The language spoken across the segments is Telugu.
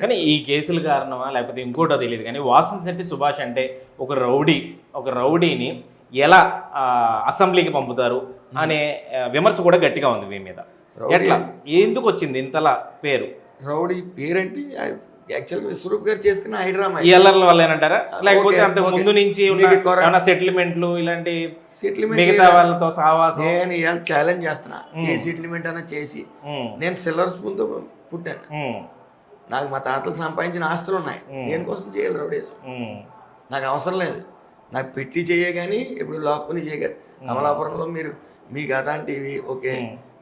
కానీ ఈ కేసుల కారణమా లేకపోతే ఇంకోటో తెలియదు కానీ వాసన్ శెట్టి సుభాష్ అంటే ఒక రౌడీ ఒక రౌడీని ఎలా అసెంబ్లీకి పంపుతారు అనే విమర్శ కూడా గట్టిగా ఉంది వీరి మీద. ఎట్లా? ఎందుకు వచ్చింది ఇంతలా పేరు? రౌడీ పేరేంటి యాక్చువల్ విశ్వరూప్ గారు చేస్తున్న హైడ్రామా ఎల్లర్ల వల్ల ఏనంటారా లేకపోతే అంత. ముందు నుంచి ఉన్న సెటిల్మెంట్లు ఇలాంటి సెటిల్మెంట్ మిగతా వాళ్ళతో సావాసం? నేను ఇవాళ ఛాలెంజ్ చేస్తున్నా. ఏ సెటిల్మెంట్ అయినా చేసి. నేను సిల్వర్ స్పూన్తో పుట్టాను. ఉమ్, నాకు మా తాతలు సంపాదించిన ఆస్తులు ఉన్నాయి దేనికోసం చేయాలి రౌడీసం ఉమ్, నాకు అవసరం లేదు. నాకు పెట్టి చేయ కానీ ఇప్పుడు లాక్కుని చేయగలి అమలాపురంలో మీరు మీ గదా టీవీ ఓకే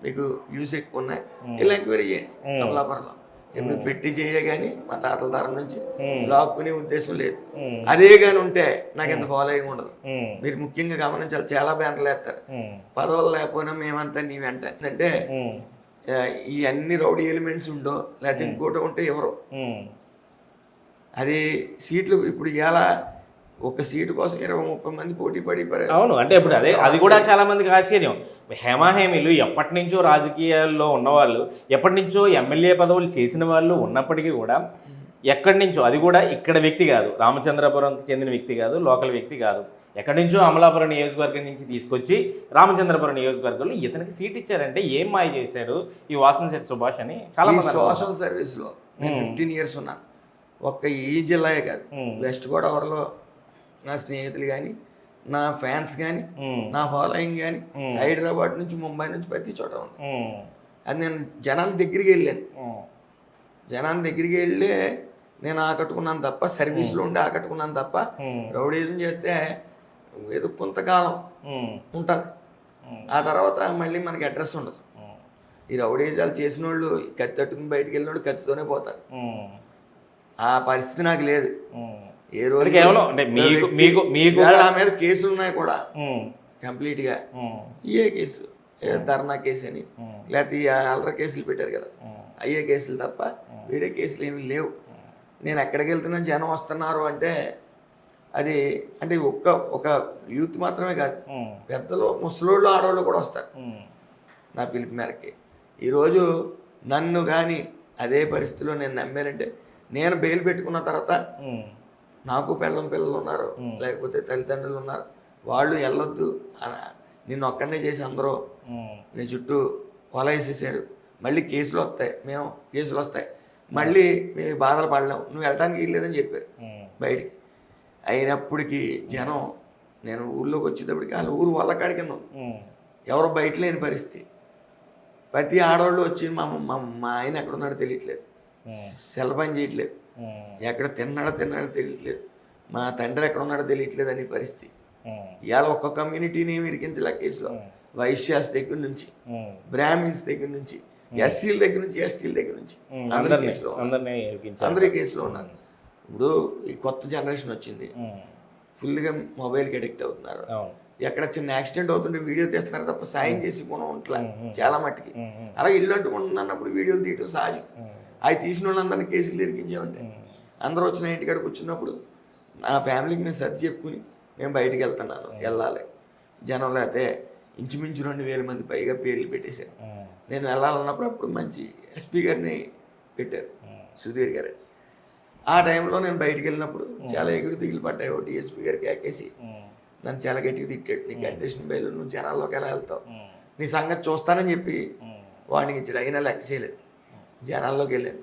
మీకు వ్యూస్ ఎక్కువ ఉన్నాయి ఇలా ఎంక్వైరీ చేయండి అమలాపురంలో ఇప్పుడు పెట్టి చేయ కానీ మా తాతల తరం నుంచి లాక్కునే ఉద్దేశం లేదు. అదే కానీ ఉంటే నాకు ఎంత ఫాలోయింగ్ ఉండదు. ఉమ్, మీరు ముఖ్యంగా గమనించాలి చాలా బ్యానర్లు వేస్తారు. పదవులు లేకపోయినా మేమంతా నీ వెంట అంటే ఆ, ఈ అన్ని రౌడీ ఎలిమెంట్స్ ఉండో లేకపోతే ఇంకోటి ఉంటే ఎవరు. అది సీట్లు ఇప్పుడు ఇలా ఒక సీటు కోసం ఇరవై ముప్పై మంది పోటీ పడి పడి- అవును అంటే ఇప్పుడు అదే అది కూడా చాలా మందికి ఆశ్చర్యం. హేమాహేమిలు ఎప్పటి నుంచో రాజకీయాల్లో ఉన్నవాళ్ళు ఎప్పటి నుంచో ఎమ్మెల్యే పదవులు చేసిన వాళ్ళు ఉన్నప్పటికీ కూడా ఎక్కడి నుంచో అది కూడా ఇక్కడ వ్యక్తి కాదు. రామచంద్రపురంకి చెందిన వ్యక్తి కాదు లోకల్ వ్యక్తి కాదు. ఎక్కడి నుంచో అమలాపురం నియోజకవర్గం నుంచి తీసుకొచ్చి రామచంద్రపురం నియోజకవర్గంలో ఇతనికి సీట్ ఇచ్చారంటే ఏం మాయ చేశాడు ఈ వాసన శెట్టి సుభాష్ అని చాలా. సోషల్ సర్వీస్లో ఫిఫ్టీన్ ఇయర్స్ ఉన్నాను ఒక్క ఈ జిల్లాయే కాదు. వెస్ట్ గోదావరిలో నా స్నేహితులు కానీ నా ఫ్యాన్స్ కానీ నా ఫాలోయింగ్ కానీ. హైదరాబాద్ నుంచి ముంబై నుంచి ప్రతి చోట ఉంది. అది నేను జనాల దగ్గరికి వెళ్ళాను. జనాల దగ్గరికి వెళ్ళే నేను ఆకట్టుకున్నాను తప్ప సర్వీస్లో ఉండి ఆకట్టుకున్నాను తప్ప రౌడీజం చేస్తే ఏదో కొంతకాలం ఉంటుంది. ఆ తర్వాత మళ్ళీ మనకి అడ్రస్ ఉండదు. ఈ రౌడీజాలు చేసిన వాళ్ళు కత్తి తట్టుకుని బయటికి వెళ్ళిన వాళ్ళు కత్తితోనే పోతారు. ఆ పరిస్థితి నాకు లేదు. ఏ రోజు ఇది కేవలం అంటే మీకు మీకు మీకు ఇవాళ నా మీద కేసులు ఉన్నాయి కూడా. ఉమ్, కంప్లీట్గా. ఉమ్, ఇయే కేసులు ధర్నా కేసు అని. లేకపోతే ఈ అల్లర కేసులు పెట్టారు కదా. అయ్యే కేసులు తప్ప వేరే కేసులు ఏమీ లేవు. నేను ఎక్కడికి వెళ్తున్నా జనం వస్తున్నారు అంటే అది అంటే ఒక్క ఒక యూత్ మాత్రమే కాదు. పెద్దలు ముసలోళ్ళు ఆడవాళ్ళు కూడా వస్తారు. నా పిలుపు మేరకి. ఈరోజు నన్ను కానీ అదే పరిస్థితిలో నేను నమ్మానంటే నేను బెయిల్ పెట్టుకున్న తర్వాత నాకు పిల్లం పిల్లలు ఉన్నారు లేకపోతే తల్లిదండ్రులు ఉన్నారు. వాళ్ళు వెళ్ళొద్దు అన- నిన్ను ఒక్కడనే చేసి అందరూ నీ చుట్టూ వల వేసేసారు. మళ్ళీ కేసులు వస్తాయి. మేము కేసులు వస్తాయి. మళ్ళీ మేము బాధలు పడలేము నువ్వు వెళ్ళడానికి వెళ్ళలేదని చెప్పారు. బయటికి. అయినప్పటికీ జనం నేను ఊళ్ళోకి వచ్చేటప్పటికి వాళ్ళ ఊరు వాళ్ళ కాడికి ఉన్నాం ఉమ్, ఎవరు బయట లేని పరిస్థితి. ప్రతి ఆడవాళ్ళు వచ్చి మా మా ఆయన ఎక్కడున్నాడో తెలియట్లేదు. సెల్ పని చేయట్లేదు. ఎక్కడ తిన్నాడో తిన్నాడో తెలియట్లేదు. మా తండ్రి ఎక్కడ ఉన్నాడో తెలియట్లేదు అనే పరిస్థితి. ఇవాళ ఒక్క కమ్యూనిటీని ఏమి ఇరికించలే కేసులో. వైశ్యాస్ దగ్గర నుంచి బ్రాహ్మిన్స్ దగ్గర నుంచి ఎస్సీల దగ్గర నుంచి ఎస్టీల దగ్గర నుంచి అందరి కేసులో. అందరి కేసులో ఉన్నారు. ఇప్పుడు ఈ కొత్త జనరేషన్ వచ్చింది. ఫుల్గా మొబైల్కి అడిక్ట్ అవుతున్నారు. ఎక్కడ చిన్న యాక్సిడెంట్ అవుతుంటే వీడియో తీస్తున్నారు తప్ప సాయం చేసి ఉంట్లా ఉమ్. చాలా మట్టుకి. అలాగే ఇల్లు అంటుకుంటుంది అన్నప్పుడు వీడియోలు తీయటం సహజం. అవి తీసిన వాళ్ళందరినీ కేసులు ఇరికించామంటే అందరూ వచ్చిన ఇంటికాడికి వచ్చినప్పుడు నా ఫ్యామిలీకి నేను సర్ది చెప్పుకుని మేము బయటికి వెళ్తున్నాను వెళ్ళాలి. జనం లేకపోతే ఇంచుమించు రెండు వేల మంది పైగా పేర్లు పెట్టేశారు. నేను వెళ్ళాలన్నప్పుడు అప్పుడు మంచి ఎస్పీ గారిని పెట్టారు. సుధీర్ గారు. ఆ టైంలో నేను బయటికి వెళ్ళినప్పుడు చాలా ఎగురు దిగులు పడ్డాయి. ఒకటి ఎస్పీ గారికి ఎక్కేసి నన్ను చాలా గట్టిగా తిట్టాడు. నీ కండిషన్ బయలు నువ్వు జనాల్లోకి ఎలా వెళ్తావు? నీ సంగతి చూస్తానని చెప్పి వాడికి ఇచ్చాడు. అయినా లెక్క చేయలేదు. జనాల్లోకి వెళ్ళాను.